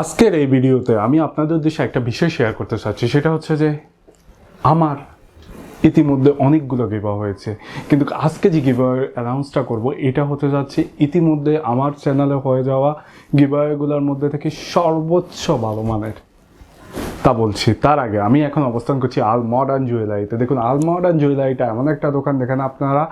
আজকের এই ভিডিওতে আমি আপনাদের উদ্দেশ্যে একটা বিষয় শেয়ার করতে চাচ্ছি। সেটা হচ্ছে যে, আমার ইতিমধ্যে অনেকগুলো বিবাহ হয়েছে। কিন্তু আজকে যে গিভার অ্যানাউন্সটা করব, এটা হতে যাচ্ছে ইতিমধ্যে আমার চ্যানেলে হয়ে যাওয়া গিভারগুলোর মধ্যে থেকে সর্বোচ্চ ভালো মানের। তা বলছি, তার আগে আমি এখন অবস্থান করছি আল মডার্ন জুয়েলারিতে দেখুন আল মডার্ন জুয়েলারিটা এমন একটা দোকান যেখানে আপনারা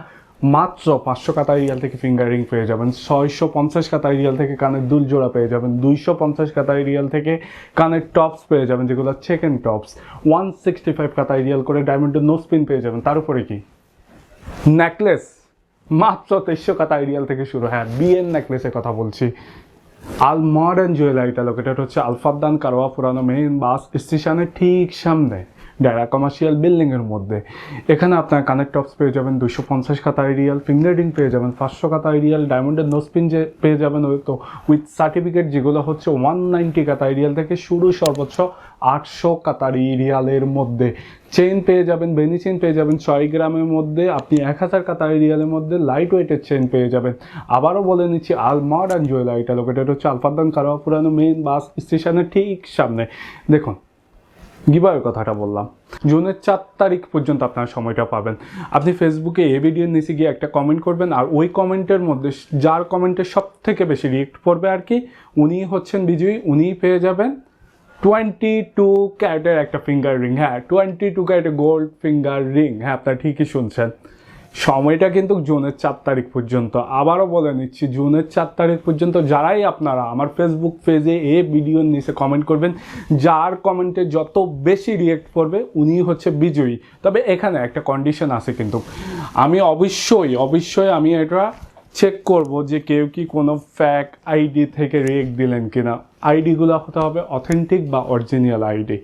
মাত্র পাঁচশো কাতা রিয়াল থেকে ফিঙ্গারিং পেয়ে যাবেন, ছয়শো পঞ্চাশ কাতা রিয়াল থেকে কানের দুল জোড়া পেয়ে যাবেন, দুইশো পঞ্চাশ কাতা রিয়াল থেকে কানের টপস পেয়ে যাবেন, যেগুলো চেকেন টপস ওয়ান সিক্সটি ফাইভ কাতা রিয়াল করে ডায়মন্ডের নো স্পিন পেয়ে যাবেন, তার উপরে কি? নেকলেস মাত্র তেইশশো কাতা রিয়াল থেকে শুরু। হ্যাঁ বিএন নেকলেসের কথা বলছি। আল মডার্ন জুয়েলারিটা লোকেটেড হচ্ছে আলফাদ্দান কারোয়া পুরানো মেইন বাস স্টেশনের ঠিক সামনে। ডায়রা কমার্শিয়াল বিল্ডিংয়ের মধ্যে। এখানে আপনার কানেক্ট টপস পেয়ে যাবেন দুশো পঞ্চাশ কাতা রিয়াল ফিঙ্গার পেয়ে যাবেন পাঁচশো কাতা রিয়াল ডায়মন্ডের নোসপিন যে পেয়ে যাবেন ওই তো উইথ সার্টিফিকেট যেগুলো হচ্ছে ওয়ান নাইনটি কাতা রিয়াল থেকে শুরু সর্বোচ্চ আটশো কাতারি রিয়ালের মধ্যে। চেন পেয়ে যাবেন বেনি চেন পেয়ে যাবেন, ছয় গ্রামের মধ্যে। আপনি এক হাজার কাতারি রিয়ালের মধ্যে লাইট ওয়েটের চেন পেয়ে যাবেন। আবারও বলে নিচ্ছি আল মডার্ন জুয়েলারিটা লোকেটেড হচ্ছে আলফাদ্দান কারোয়া পুরানো মেইন বাস স্টেশনের ঠিক সামনে। দেখুন গিবারের কথাটা বললাম। জুনের চার তারিখ পর্যন্ত আপনার সময়টা পাবেন। আপনি ফেসবুকে এ ভিডিওর নিচে গিয়ে একটা কমেন্ট করবেন, আর ওই কমেন্টের মধ্যে যার কমেন্টে সব থেকে বেশি রিয়েক্ট পড়বে আর কি, উনি হচ্ছেন বিজয়ী, উনিই পেয়ে যাবেন টোয়েন্টি টু ক্যারেটের একটা ফিঙ্গার রিং হ্যাঁ টোয়েন্টি টু ক্যারেটের গোল্ড ফিঙ্গার রিং হ্যাঁ আপনারা ঠিকই শুনছেন। সময়টা কিন্তু জুনের চার তারিখ পর্যন্ত। আবারও বলে নিচ্ছি, জুনের চার তারিখ পর্যন্ত যারাই আপনারা আমার ফেসবুক পেজে এ ভিডিওর নিচে কমেন্ট করবেন, যার কমেন্টে যত বেশি রিয়েক্ট করবে, উনি হচ্ছে বিজয়ী। তবে এখানে একটা কন্ডিশন আছে কিন্তু। আমি অবশ্যই অবশ্যই আমি এটা চেক করব যে কেউ কি কোনো ফ্যাক আইডি থেকে রিয়েক্ট দিলেন কিনা। আইডিগুলো হতে হবে অথেন্টিক বা অরিজিনাল আইডি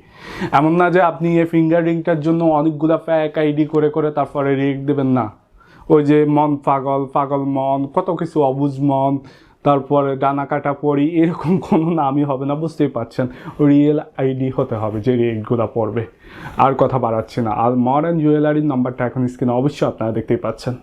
এমন না যে আপনি এই ফিঙ্গার রিংটার জন্য অনেকগুলো ফ্যাক আইডি করে করে তারপরে রিয়েক্ট দেবেন না। ওই যে মন পাগল পাগল মন, কত কিছু অবুজ মন, তারপরে ডানা কাটা পড়ি এরকম কোনো নামই হবে না, বুঝতেই পারছেন। রিয়েল আইডি হতে হবে যে রিয়েক্টগুলো পড়বে আর কথা বাড়াচ্ছি না। আর মডার্ন জুয়েলারির নাম্বারটা এখন স্ক্রিনে অবশ্যই আপনারা দেখতেই পাচ্ছেন।